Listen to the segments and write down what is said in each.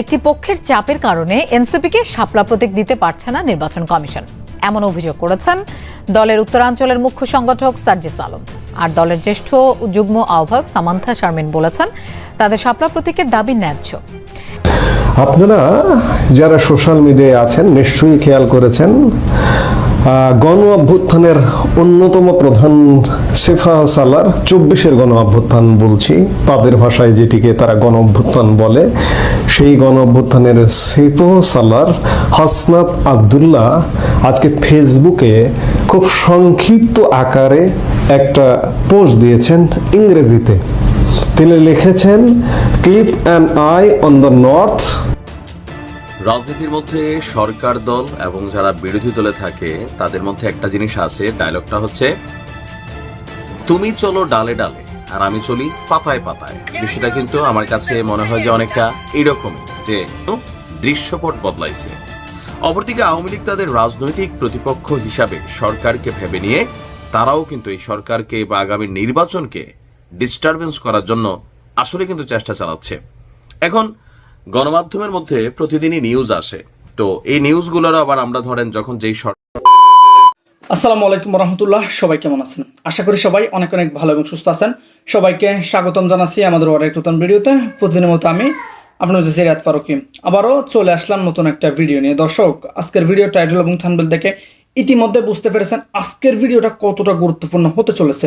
একটি পক্ষের চাপের কারণে এনসিপিকে শাপলা প্রতীক দিতে পারছে না নির্বাচন কমিশন। এমন অভিযোগ করেছেন দলের উত্তরাঞ্চলের মুখ্য সংগঠক সার্জিস আলম। আর দলের জ্যেষ্ঠ যুগ্ম আহ্বায়ক সামান্থা শারমিন বলেছেন, তাদের শাপলা প্রতীকের দাবি ন্যায্য। আপনারা যারা সোশ্যাল মিডিয়ায় আছেন, নিশ্চয়ই খেয়াল করেছেন গণ অভ্যুত্থানের অন্যতম প্রধান সেফা সালার চব্বিশের গণ অভ্যুত্থান বলছি। তাদের ভাষায় যেটিকে তারা গণ অভ্যুত্থান বলে, সেই গণ অভ্যুত্থানের সেফো সালার হাসনাত আবদুল্লাহ আজকে ফেসবুকে খুব সংক্ষিপ্ত আকারে একটা পোস্ট দিয়েছেন ইংরেজিতে। তিনি লিখেছেন keep an eye on the north রাজনীতির মধ্যে সরকার দল এবং যারা বিরোধী দলে থাকে, তাদের মধ্যে একটা জিনিস আছে ডায়লগটা হচ্ছে, তুমি চলো ডালে ডালে, আর আমি চলি পাতায় পাতায়। বিষয়টা কিন্তু আমার কাছে মনে হয় যে অনেকটা এইরকমই যে দৃশ্যপট বদলাইছে। অপরদিকে আওয়ামী লীগ তাদের রাজনৈতিক প্রতিপক্ষ হিসাবে সরকারকে ভেবে নিয়ে, তারাও কিন্তু এই সরকারকে বা আগামী নির্বাচনকে ডিস্টারবেন্স করার জন্য আসলে কিন্তু চেষ্টা চালাচ্ছে। এখন গণমাধ্যমের মধ্যে প্রতিদিনই নিউজ আসে। তো এই নিউজগুলোর আবার আমরা ধরেন যখন যেই আসসালামু আলাইকুম রহমতুল্লাহ, সবাই কেমন আছেন? আশা করি সবাই অনেক অনেক ভালো এবং সুস্থ আছেন। সবাইকে স্বাগতম জানাচ্ছি আমাদের অনেক নতুন ভিডিওতে। প্রতিদিনের মতো আমি আপনার হচ্ছে সিরাত ফারুকি। আবারও চলে আসলাম নতুন একটা ভিডিও নিয়ে। দর্শক, আজকের ভিডিও টাইটেল এবং থানবেল দেখে ইতিমধ্যে বুঝতে পেরেছেন আজকের ভিডিওটা কতটা গুরুত্বপূর্ণ হতে চলেছে।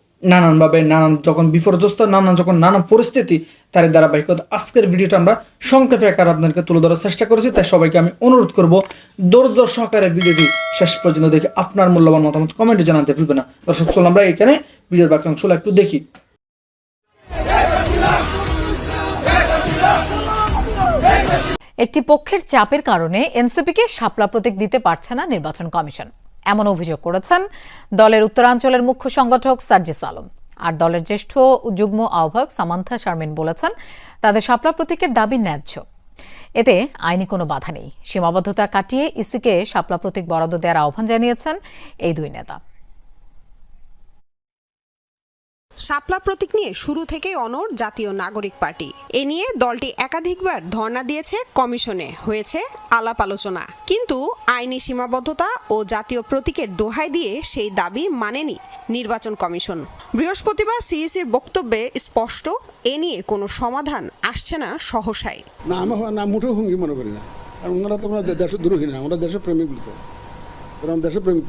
নানানভাবে নানান যখন বিপর্যস্ত, নানান যখন নানান পরিস্থিতি তার ধারাবাহিকতা। আজকের ভিডিওটা আমরা সংক্ষেপে আকার আপনাদেরকে তুলে ধরার চেষ্টা করেছি, তাই সবাইকে আমি অনুরোধ করব, ধৈর্য সহকারে ভিডিওটি শেষ পর্যন্ত দেখে আপনার মূল্যবান মতামত কমেন্টে জানাতে ভুলবেন না। দর্শক, চলুন আমরা এখানে ভিডিওর বাকি অংশগুলো একটু দেখি। একটি পক্ষের চাপের কারণে এনসিপিকে শাপলা প্রতীক দিতে পারছে না নির্বাচন কমিশন। এমন অভিযোগ করেছেন দলের উত্তরাঞ্চলের মুখ্য সংগঠক সার্জিস আলম। আর দলের জ্যেষ্ঠ যুগ্ম আহ্বায়ক সামান্থা শারমিন বলেছেন, তাদের সাপলা প্রতীকের দাবি ন্যায্য। এতে আইনি কোনো বাধা নেই। সীমাবদ্ধতা কাটিয়ে ইসিকে সাপলা প্রতীক বরাদ্দ দেওয়ার আহ্বান জানিয়েছেন এই দুই নেতা। শাপলা প্রতীক নিয়ে শুরু থেকেই অনর জাতীয় নাগরিক পার্টি। এ নিয়ে দলটি একাধিকবার ধর্ণা দিয়েছে কমিশনে। হয়েছে আলাপ আলোচনা। কিন্তু আইনি সীমাবদ্ধতা ও জাতীয় প্রতীকের দোহাই দিয়ে সেই দাবি মানেনি নির্বাচন কমিশন। বৃহস্পতিবার সিইসির বক্তব্যে স্পষ্ট, এ নিয়ে কোনো সমাধান আসছে না সহসায়। না আমি না হুঙ্গি মনে করি না? আর ওনারা তো আমরা দেশদ্রোহী না, আমরা দেশপ্রেমিক তো ওরা দেশপ্রেমিক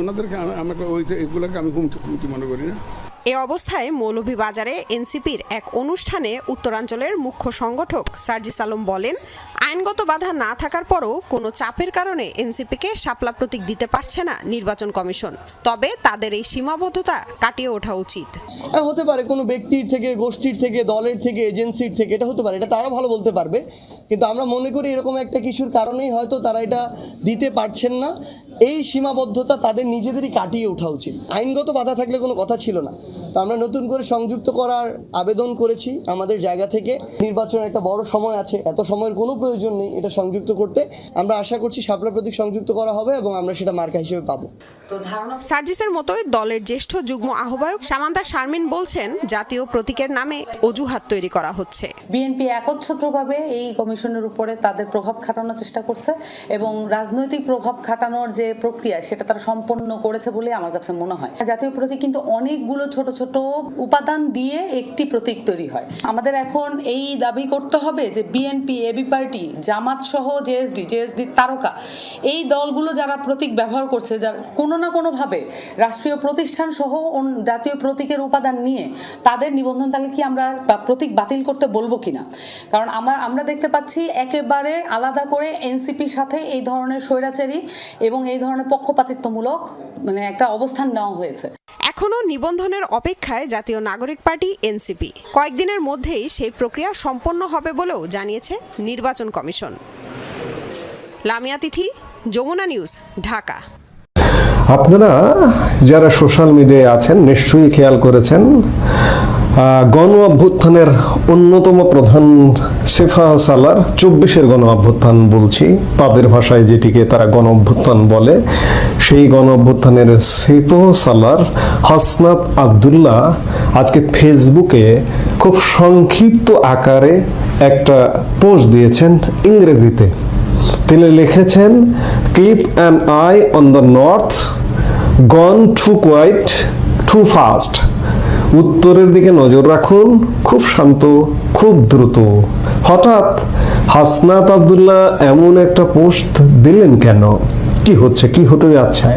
ওনাদেরকে আমাকে ওই এগুলোকে আমি হুমকি হুমকি মনে করি না। এ অবস্থায় মৌলভীবাজারে এনসিপির এক অনুষ্ঠানে উত্তরাঞ্চলের মুখ্য সংগঠক সার্জিস আলম বলেন আইনগত বাধা না থাকার পরও কোনো চাপের কারণে এনসিপিকে শাপলা প্রতীক দিতে পারছে না নির্বাচন কমিশন। তবে তাদের এই সীমাবদ্ধতা কাটিয়ে ওঠা উচিত। হতে পারে কোনো ব্যক্তির থেকে গোষ্ঠীর থেকে দলের থেকে এজেন্সির থেকে এটা হতে পারে এটা তারা ভালো বলতে পারবে। কিন্তু আমরা মনে করি এরকম একটা কিছুর কারণেই হয়তো তারা এটা দিতে পারছেন না। এই সীমাবদ্ধতা তাদের নিজেদেরই কাটিয়ে ওঠা উচিত। আইনগত বাধা থাকলে কোনো কথা ছিল না। তো আমরা নতুন করে সংযুক্ত করার আবেদন করেছি আমাদের জায়গা থেকে। নির্বাচনের একটা বড় সময় আছে এত সময়ের কোনো প্রয়োজন নেই এটা সংযুক্ত করতে। আমরা আশা করছি শাপলা প্রতীক সংযুক্ত করা হবে এবং আমরা সেটা মার্কা হিসেবে পাবো। সার্জিসের মতোই দলের জ্যেষ্ঠ যুগ্ম আহ্বায়ক সামান্তা শারমিন বলছেন জাতীয় প্রতীকের নামে অজুহাত তৈরি করা হচ্ছে। বিএনপি একচ্ছত্রভাবে এই কমিশনের উপরে তাদের প্রভাব খাটানোর চেষ্টা করছে এবং রাজনৈতিক প্রভাব খাটানোর যে প্রক্রিয়া সেটা তারা সম্পন্ন করেছে বলে আমার কাছে মনে হয়। জাতীয় প্রতীক কিন্তু অনেকগুলো ছোট ছোট উপাদান দিয়ে একটি প্রতীক তৈরি হয়। আমাদের এখন এই দাবি করতে হবে যে বিএনপি এবি পার্টি জামাত সহ জেএসডি জেএসডি তারকা, এই দলগুলো যারা প্রতীক ব্যবহার করছে, যারা কোনো না কোনোভাবে রাষ্ট্রীয় প্রতিষ্ঠান সহ জাতীয় প্রতীকের উপাদান নিয়ে তাদের নিবন্ধন তাহলে কি আমরা প্রতীক বাতিল করতে বলব কিনা? কারণ আমার আমরা দেখতে পাচ্ছি একেবারে আলাদা করে এনসিপির সাথে এই ধরনের স্বৈরাচারী এবং এই ধরনের পক্ষপাতিত্বমূলক মানে একটা অবস্থান নেওয়া হয়েছে। এখনও নিবন্ধনের অপেক্ষায় জাতীয় নাগরিক পার্টি এনসিপি। কয়েকদিনের মধ্যেই সেই প্রক্রিয়া সম্পন্ন হবে বলেও জানিয়েছে নির্বাচন কমিশন। লামিয়া তিথি যমুনা নিউজ ঢাকা। আপনারা যারা সোশ্যাল মিডিয়ায় আছেন নিশ্চয়ই খেয়াল করেছেন গণ অভ্যুত্থানের অন্যতম প্রধান সেফা সালার চব্বিশের গণ অভ্যুত্থান বলছি। তাদের ভাষায় যেটিকে তারা গণ অভ্যুত্থান বলে, সেই গণ অভ্যুত্থানের সেফা সালার হাসনাত আবদুল্লাহ আজকে ফেসবুকে খুব সংক্ষিপ্ত আকারে একটা পোস্ট দিয়েছেন ইংরেজিতে। তিনি লিখেছেন keep an eye on the north gone too quiet too fast উত্তরের দিকে নজর রাখুন, খুব শান্ত, খুব দ্রুত। হঠাৎ হাসনাত আবদুল্লাহ এমন একটা পোস্ট দিলেন কেন? কি হচ্ছে? কি হতে যাচ্ছে?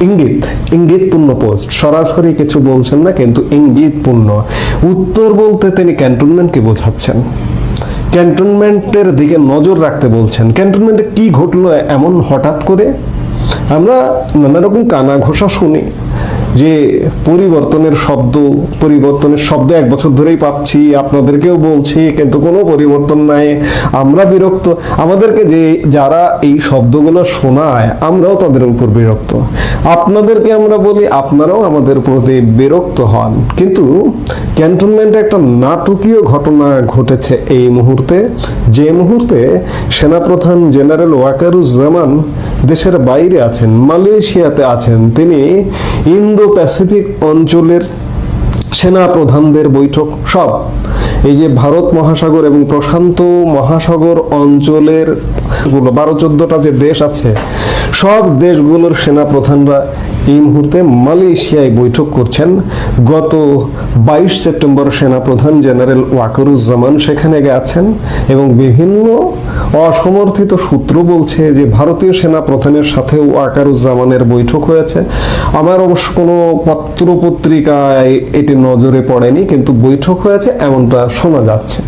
ইঙ্গিত, ইঙ্গিতপূর্ণ পোস্ট। সরাসরি কিছু বলছেন না, কিন্তু ইঙ্গিতপূর্ণ। উত্তর বলতে তিনি ক্যান্টনমেন্টকে বোঝাচ্ছেন। ক্যান্টনমেন্টের দিকে নজর রাখতে বলছেন। ক্যান্টনমেন্টে কি ঘটলো এমন হঠাৎ করে? আমরা নানা রকম কানা ঘোষা শুনি। যে পরিবর্তনের শব্দ পরিবর্তনের শব্দ এক বছর ধরেই পাচ্ছি, আপনাদেরকেও বলছি, কিন্তু কোনো পরিবর্তন নাই। আমরা বিরক্ত। আমাদেরকে যে, যারা এই শব্দগুলো শোনায়, আমরাও তাদের উপর বিরক্ত। আপনাদেরকে আমরা বলি, আপনারাও আমাদের প্রতি বিরক্ত হন। কিন্তু ক্যান্টনমেন্টে একটা নাটকীয় ঘটনা ঘটেছে এই মুহূর্তে। যে মুহূর্তে সেনাপ্রধান জেনারেল ওয়াকারুজ্জামান দেশের বাইরে আছেন, মালয়েশিয়াতে আছেন। তিনি ইন্দো প্যাসিফিক অঞ্চলের সেনা প্রধানদের বৈঠক, সব। এই যে ভারত মহাসাগর এবং প্রশান্ত মহাসাগর অঞ্চলেরগুলো বারো চোদ্দটা যে দেশ আছে সব দেশগুলোর সেনা প্রধানরা এই মুহূর্তে মালয়েশিয়ায় বৈঠক করছেন। গত বাইশ সেপ্টেম্বর সেনা প্রধান জেনারেল ওয়াকারুজ্জামান সেখানে গেছেন এবং বিভিন্ন অসমর্থিত সূত্র বলছে যে ভারতীয় সেনা প্রধানের সাথে ওয়াকারুজ্জামানের বৈঠক হয়েছে। আমার অবশ্য কোনো পত্র পত্রিকায় এটি নজরে পড়েনি, কিন্তু বৈঠক হয়েছে এমনটা শোনা যাচ্ছে।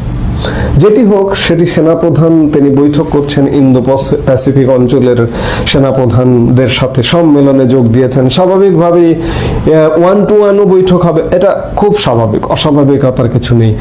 যেটি হোক, সেটি সেনাপ্রধান, তিনি বৈঠক করছেন ইন্দো প্যাসিফিক অঞ্চলের সেনাপ্রধানদের সাথে। সম্মেলনে যোগ দিয়েছেন। স্বাভাবিকভাবেই ওয়ান টু ওয়ানও বৈঠক হবে। এটা খুব স্বাভাবিক। অস্বাভাবিকতার কিছু নেই।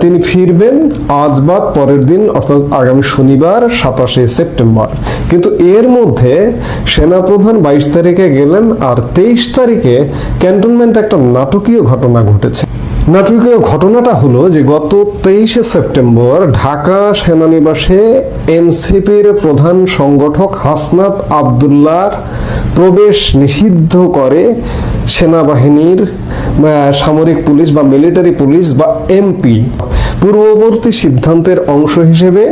তিনি ফিরবেন আজ বাদ, পরের দিন, অর্থাৎ আগামী শনিবার, সাতাশে সেপ্টেম্বর। কিন্তু এর মধ্যে সেনাপ্রধান বাইশ তারিখে গেলেন আর তেইশ তারিখে ক্যান্টনমেন্ট একটা নাটকীয় ঘটনা ঘটেছে। নাটকীয় ঘটনাটা হলো যে গত তেইশে সেপ্টেম্বর ঢাকা সেনানিবাসে এনসিপির প্রধান সংগঠক হাসনাত আবদুল্লার প্রবেশ নিষিদ্ধ করে সেনাবাহিনীর সামরিক পুলিশ বা মিলিটারি পুলিশ বা এমপি। পূর্ববর্তী সিদ্ধান্তের অংশ হিসেবে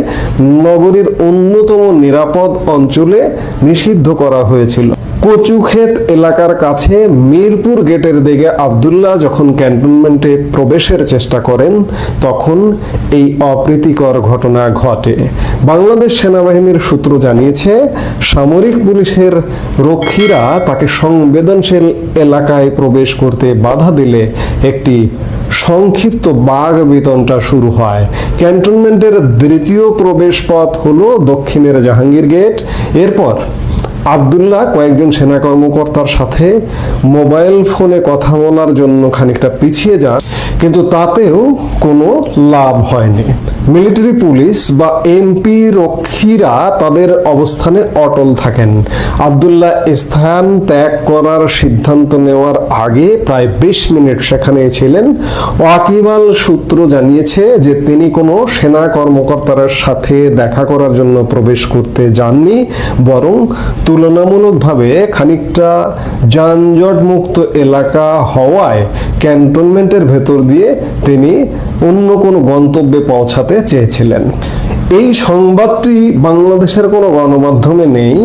নগরীর অন্যতম নিরাপদ অঞ্চলে নিষিদ্ধ করা হয়েছিল। কচুক্ষেত এলাকার কাছে মিরপুর গেটের দিকে আবদুল্লাহ যখন ক্যান্টনমেন্টে প্রবেশের চেষ্টা করেন, তখন এই অপ্রীতিকর ঘটনা ঘটে। বাংলাদেশ সেনাবাহিনীর সূত্র জানিয়েছে, সামরিক পুলিশের রক্ষীরা তাকে সংবেদনশীল এলাকায় প্রবেশ করতে বাধা দিলে একটি সংক্ষিপ্ত বাঘ বিতনটা শুরু হয়। ক্যান্টনমেন্টের দ্বিতীয় প্রবেশ পথ হলো দক্ষিণের জাহাঙ্গীর গেট। এরপর আবদুল্লাহ কয়েকজন সেনা কর্মকর্তার সাথে মোবাইল ফোনে কথা বলার জন্য খানিকটা পিছিয়ে যান, কিন্তু তাতেও কোনো লাভ হয়নি। মিলিটারি পুলিশ বা এমপি রক্ষীরা তাদের অবস্থানে অটল থাকেন। আবদুল্লাহ স্থান ত্যাগ করার সিদ্ধান্ত নেওয়ার আগে প্রায় বিশ মিনিট সেখানে ছিলেন। ওয়াকিবাল সূত্র জানিয়েছে যে তিনি কোনো সেনা কর্মকর্তার সাথে দেখা করার জন্য প্রবেশ করতে যাননি, বরং তুলনামূলকভাবে খানিকটা যানজট মুক্ত এলাকা হওয়ায় ক্যান্টনমেন্টের ভেতর দিয়ে তিনি অন্য কোনো গন্তব্যে পৌঁছাতে চেয়েছিলেন। এই সংবাদটি বাংলাদেশের কোনো গণমাধ্যমে নেই।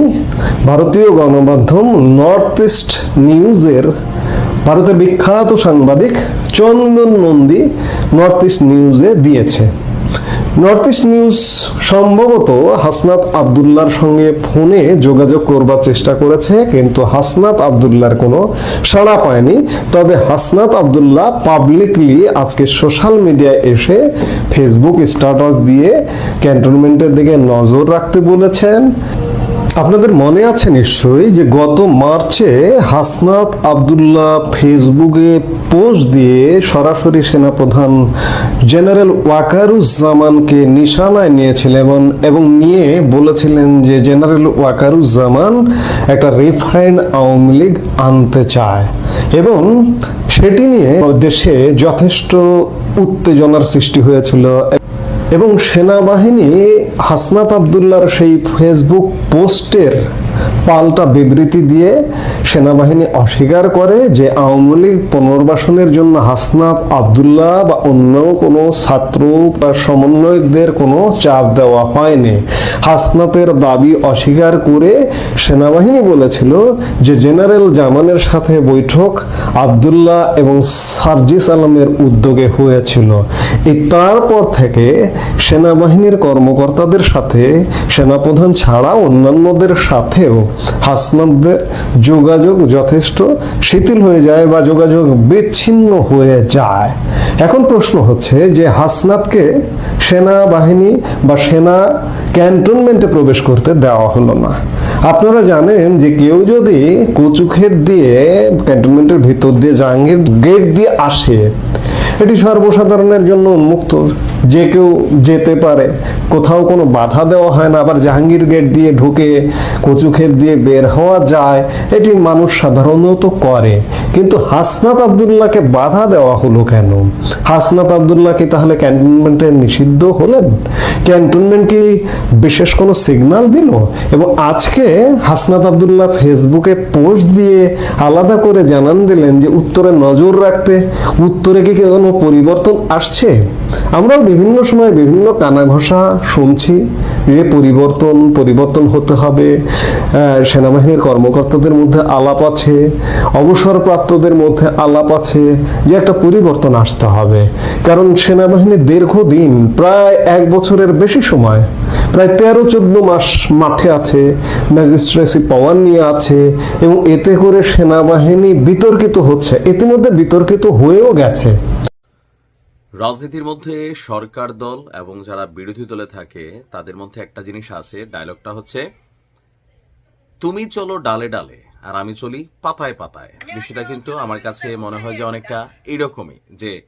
ভারতীয় গণমাধ্যম নর্থ ইস্ট নিউজের ভারতের বিখ্যাত সাংবাদিক চন্দন নন্দী নর্থ ইস্ট নিউজে দিয়েছে। নর্থ ইস্ট নিউজ সম্ভবত হাসনাত আবদুল্লার সঙ্গে ফোনে যোগাযোগ করবার চেষ্টা করেছে, কিন্তু হাসনাত আবদুল্লার কোনো সাড়া পায়নি। তবে হাসনাত আবদুল্লাহ পাবলিকলি আজকে সোশ্যাল মিডিয়ায় এসে ফেসবুক স্ট্যাটাস দিয়ে ক্যান্টনমেন্টের দিকে নজর রাখতে বলেছেন। আপনাদের মনে আছে নিশ্চয়ই যে গত মার্চে হাসনাত আবদুল্লাহ ফেসবুকে পোস্ট দিয়ে সরাসরি সেনাপ্রধান জেনারেল ওয়াকারুজ্জামানকে নিশানায় নিয়েছিলেন এবং এবং নিয়ে বলেছিলেন যে জেনারেল ওয়াকারুজ্জামান একটা রিফাইন্ড আওয়ামী লীগ আনতে চায়। এবং সেটি নিয়ে দেশে যথেষ্ট উত্তেজনার সৃষ্টি হয়েছিল। এবং সেনাবাহিনী হাসনাত আবদুল্লার সেই ফেসবুক পোস্টের পাল্টা বিবৃতি দিয়ে সেনাবাহিনী অস্বীকার করে যে আওয়ামী লীগ পুনর্বাসনের জন্য হাসনাত আবদুল্লাহ বা অন্য কোনো ছাত্র বা সমন্বয়কদের কোনো চাপ দেওয়া হয়নি। হাসনাতের দাবি অস্বীকার করে সেনাবাহিনী বলেছিল যে জেনারেল জামানের সাথে বৈঠক আবদুল্লাহ এবং সার্জিস আলমের উদ্যোগে হয়েছিল। তারপর থেকে সেনাবাহিনীর কর্মকর্তাদের সাথে, সেনাপ্রধান ছাড়া অন্যান্যদের সাথেও হাসনাতদের যোগাযোগ যথেষ্ট শিথিল হয়ে যায় বা যোগাযোগ বিচ্ছিন্ন হয়ে যায়। এখন প্রশ্ন হচ্ছে যে হাসনাতকে সেনাবাহিনী বা সেনা ক্যান্টনমেন্টে প্রবেশ করতে দেওয়া হলো না। আপনারা জানেন যে কেউ যদি কচুক্ষেত দিয়ে ক্যান্টনমেন্টের ভিতর দিয়ে জাহাঙ্গীর গেট দিয়ে আসে, এটি সর্বসাধারণের জন্য উন্মুক্ত। যে কেউ যেতে পারে। কোথাও কোনো বাধা দেওয়া হয় না, আবার জাহাঙ্গীর গেট দিয়ে ঢুকে কচুক্ষেত দিয়ে বের হওয়া যায়, এটি মানুষ সাধারণত করে। কিন্তু হাসনাত আবদুল্লাহকে বাধা দেওয়া হলো কেন? হাসনাত আবদুল্লাহ কি তাহলে ক্যান্টনমেন্টে নিষিদ্ধ হলেন? ক্যান্টনমেন্ট কি বিশেষ কোনো সিগন্যাল দিল? এবং আজকে হাসনাত আবদুল্লাহ ফেসবুকে পোস্ট দিয়ে আলাদা করে জানান দিলেন যে, উত্তরে নজর রাখতে, উত্তরে কি কোনো পরিবর্তন আসছে? আমরাও বিভিন্ন সময় বিভিন্ন কানা ঘষা শুনছি যে পরিবর্তন পরিবর্তন হতে হবে। সেনাবাহিনীর কর্মকর্তাদের মধ্যে আলাপ আছে, অবসরপ্রাপ্তদের মধ্যে আলাপ আছে যে একটা পরিবর্তন আসতে হবে। কারণ সেনাবাহিনী দীর্ঘদিন, প্রায় এক বছরের বেশি সময়, প্রায় তেরো, চোদ্দ মাস মাঠে আছে, ম্যাজিস্ট্রেসি পাওয়ার নিয়ে আছে এবং এতে করে সেনাবাহিনী বিতর্কিত হচ্ছে। ইতিমধ্যে বিতর্কিত হয়েও গেছে। রাজনীতির মধ্যে সরকার দল এবং যারা বিরোধী দলে থাকে, তাদের মধ্যে একটা জিনিস আছে ডায়লগটা হচ্ছে, তুমি চলো ডালে ডালে, আর আমি চলি পাতায় পাতায়। বিষয়টা কিন্তু আমার কাছে মনে হয় যে অনেকটা এইরকমই যে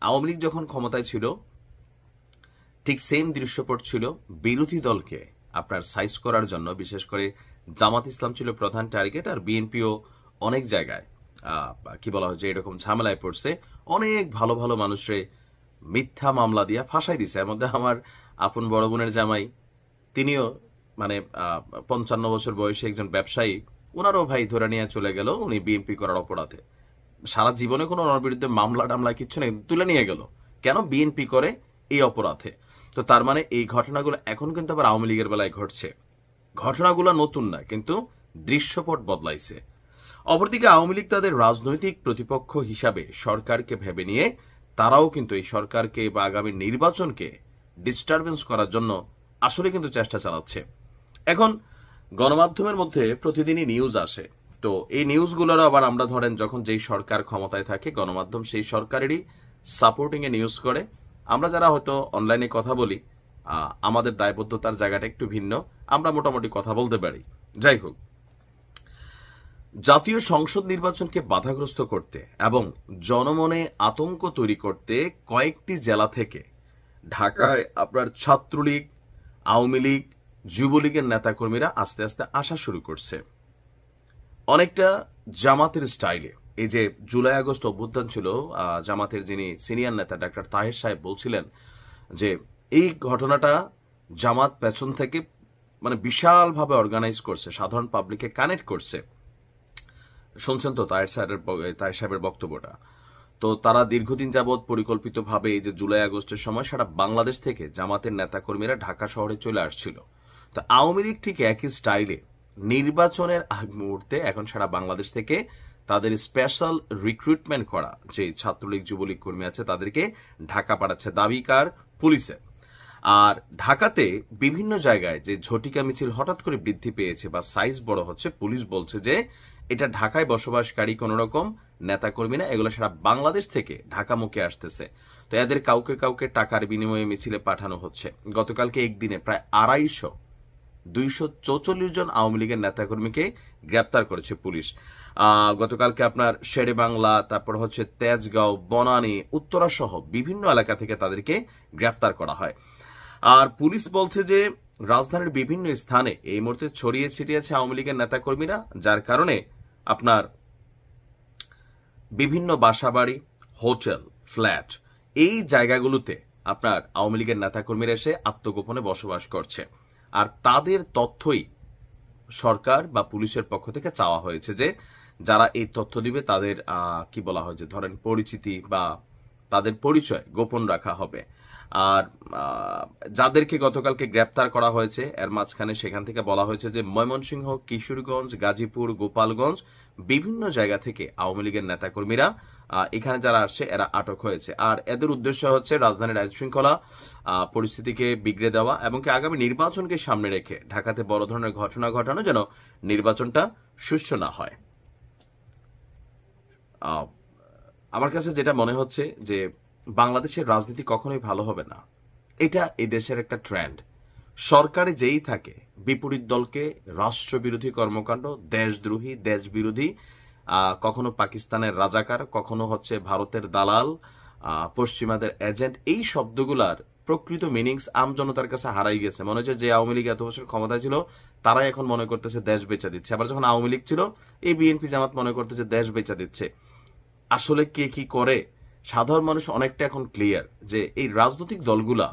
আওয়ামী লীগ যখন ক্ষমতায় ছিল, ঠিক সেম দৃশ্যপট ছিল বিরোধী দলকে আপনার সাইজ করার জন্য, বিশেষ করে জামাত ইসলাম ছিল প্রধান টার্গেট আর বিএনপিও অনেক জায়গায়। কি বলা যে এরকম ঝামেলায় পড়ছে। অনেক ভালো ভালো মানুষরে মিথ্যা মামলা দিয়া ফাঁসাই দিছে। এর মধ্যে আমার আপন বড় বোনের জামাই, তিনিও মানে পঞ্চান্ন বছর বয়সে একজন ব্যবসায়ী ওনারও ভাই ধরে নিয়ে চলে গেল, উনি বিএনপি করার অপরাধে। সারা জীবনে কোনো ওনার বিরুদ্ধে মামলা টামলা কিচ্ছু নেই, তুলে নিয়ে গেল। কেন বিএনপি করে এই অপরাধে? তো তার মানে এই ঘটনাগুলো এখন কিন্তু আবার আওয়ামী লীগের বেলায় ঘটছে। ঘটনাগুলো নতুন না, কিন্তু দৃশ্যপট বদলাইছে। অপরদিকে আওয়ামী লীগ তাদের রাজনৈতিক প্রতিপক্ষ হিসাবে সরকারকে ভেবে নিয়ে তারাও কিন্তু এই সরকারকে বা আগামী নির্বাচনকে ডিস্টারবেন্স করার জন্য আসলে কিন্তু চেষ্টা চালাচ্ছে। এখন গণমাধ্যমের মধ্যে প্রতিদিনই নিউজ আসে। তো এই নিউজগুলোর আবার আমরা ধরেন যখন যেই সরকার ক্ষমতায় থাকে, গণমাধ্যম সেই সরকারেরই সাপোর্টিং এ নিউজ করে। আমরা যারা হয়তো অনলাইনে কথা বলি আমাদের দায়বদ্ধতার জায়গাটা একটু ভিন্ন, আমরা মোটামুটি কথা বলতে পারি। যাই হোক। জাতীয় সংসদ নির্বাচনকে বাধাগ্রস্ত করতে এবং জনমনে আতঙ্ক তৈরি করতে কয়েকটি জেলা থেকে ঢাকায় আপনার ছাত্রলীগ, আওয়ামী লীগ, যুবলীগের নেতাকর্মীরা আস্তে আস্তে আসা শুরু করছে। অনেকটা জামাতের স্টাইলে। এই যে জুলাই আগস্ট অভ্যুত্থান ছিল জামাতের যিনি সিনিয়র নেতা ডাক্তার তাহের সাহেব বলছিলেন যে, এই ঘটনাটা জামাত পেছন থেকে মানে বিশালভাবে অর্গানাইজ করছে, সাধারণ পাবলিককে কানেক্ট করছে। শুনছেন তো তাহের সাহেবের তাহের সাহেবের বক্তব্যটা? তো তারা দীর্ঘদিন যাবৎ পরিকল্পিতভাবে এই যে জুলাই আগস্টের সময় সারা বাংলাদেশ থেকে জামাতের নেতাকর্মীরা ঢাকা শহরে চলে আসছিল। তো আওয়ামী লীগ ঠিক একই স্টাইলে নির্বাচনের আগ মুহূর্তে এখন সারা বাংলাদেশ থেকে তাদের স্পেশাল রিক্রুটমেন্ট করা যে ছাত্রলীগ, যুবলীগ কর্মী আছে তাদেরকে ঢাকা পাঠাচ্ছে দাবিকার পুলিশের আর ঢাকাতে বিভিন্ন জায়গায় যে ঝটিকা মিছিল হঠাৎ করে বৃদ্ধি পেয়েছে বা সাইজ বড় হচ্ছে, পুলিশ বলছে যে এটা ঢাকায় বসবাসকারী কোন রকম নেতাকর্মী না এগুলো সারা বাংলাদেশ থেকে ঢাকামুখে আসতেছে। তো এদের কাউকে কাউকে টাকার বিনিময়ে মিছিলে পাঠানো হচ্ছে। গতকালকে একদিনে প্রায় আড়াইশো, দুইশো চৌচল্লিশ জন আওয়ামী লীগের নেতাকর্মীকে গ্রেপ্তার করেছে পুলিশ। গতকালকে আপনার শেরে বাংলা, তারপর হচ্ছে তেজগাঁও, বনানী, উত্তরা সহ বিভিন্ন এলাকা থেকে তাদেরকে গ্রেফতার করা হয়। আর পুলিশ বলছে যে, রাজধানীর বিভিন্ন স্থানে এই মুহূর্তে ছড়িয়ে ছিটিয়েছে আওয়ামী লীগের নেতাকর্মীরা, যার কারণে আপনার বিভিন্ন বাসাবাড়ি, হোটেল, ফ্ল্যাট, এই জায়গাগুলোতে আপনার আওয়ামী লীগের নেতাকর্মীরা এসে আত্মগোপনে বসবাস করছে। আর তাদের তথ্যই সরকার বা পুলিশের পক্ষ থেকে চাওয়া হয়েছে যে, যারা এই তথ্য দিবে তাদের কি বলা হয় যে, ধরেন পরিচিতি বা তাদের পরিচয় গোপন রাখা হবে। আর যাদেরকে গতকালকে গ্রেপ্তার করা হয়েছে, এর মাঝখানে সেখান থেকে বলা হয়েছে যে ময়মনসিংহ, কিশোরগঞ্জ, গাজীপুর, গোপালগঞ্জ বিভিন্ন জায়গা থেকে আওয়ামী লীগের নেতাকর্মীরা এখানে যারা আসছে এরা আটক হয়েছে। আর এদের উদ্দেশ্য হচ্ছে রাজধানীর আইন শৃঙ্খলা পরিস্থিতিকে বিগড়ে দেওয়া এবং কি আগামী নির্বাচনকে সামনে রেখে ঢাকাতে বড় ধরনের ঘটনা ঘটানো যেন নির্বাচনটা সুষ্ঠু না হয়। আমার কাছে যেটা মনে হচ্ছে যে বাংলাদেশের রাজনীতি কখনোই ভালো হবে না। এটা এই দেশের একটা ট্রেন্ড সরকারে যেই থাকে, বিপরীত দলকে রাষ্ট্রবিরোধী কর্মকাণ্ড, দেশদ্রোহী, দেশবিরোধী কখনো পাকিস্তানের রাজাকার, কখনো হচ্ছে ভারতের দালাল পশ্চিমাদের এজেন্ট এই শব্দগুলার প্রকৃত মিনিংস আম জনতার কাছে হারাই গেছে। মনে হচ্ছে যে আওয়ামী লীগ এত বছর ক্ষমতায় ছিল, তারাই এখন মনে করতেছে দেশ বেচা দিচ্ছে। আবার যখন আওয়ামী লীগ ছিল, এই বিএনপি জামাত মনে করতেছে দেশ বেচা দিচ্ছে। আসলে কে কি করে? সাধারণ মানুষ অনেকটা এখন ক্লিয়ার যে এই রাজনৈতিক দলগুলা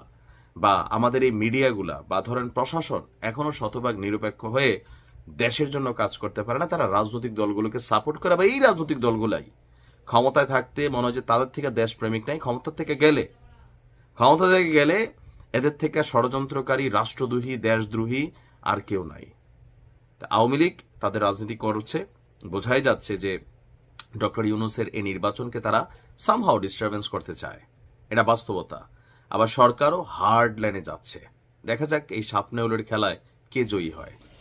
বা আমাদের এই মিডিয়াগুলা বা ধরেন প্রশাসন এখনও শতভাগ নিরপেক্ষ হয়ে দেশের জন্য কাজ করতে পারে না। তারা রাজনৈতিক দলগুলোকে সাপোর্ট করে বা এই রাজনৈতিক দলগুলাই ক্ষমতায় থাকতে মনে হয় যে তাদের থেকে দেশপ্রেমিক নাই, ক্ষমতা থেকে গেলে। ক্ষমতা থেকে গেলে এদের থেকে ষড়যন্ত্রকারী, রাষ্ট্রদ্রোহী, দেশদ্রোহী আর কেউ নাই। আওয়ামী লীগ তাদের রাজনীতি করছে। বোঝাই যাচ্ছে যে ডক্টর ইউনুসের এই নির্বাচনকে তারা সামহাও ডিস্টারবেন্স করতে চায়। এটা বাস্তবতা। আবার সরকারও হার্ড লাইনে যাচ্ছে। দেখা যাক এই সাপনেউলের খেলায় কে জয়ী হয়।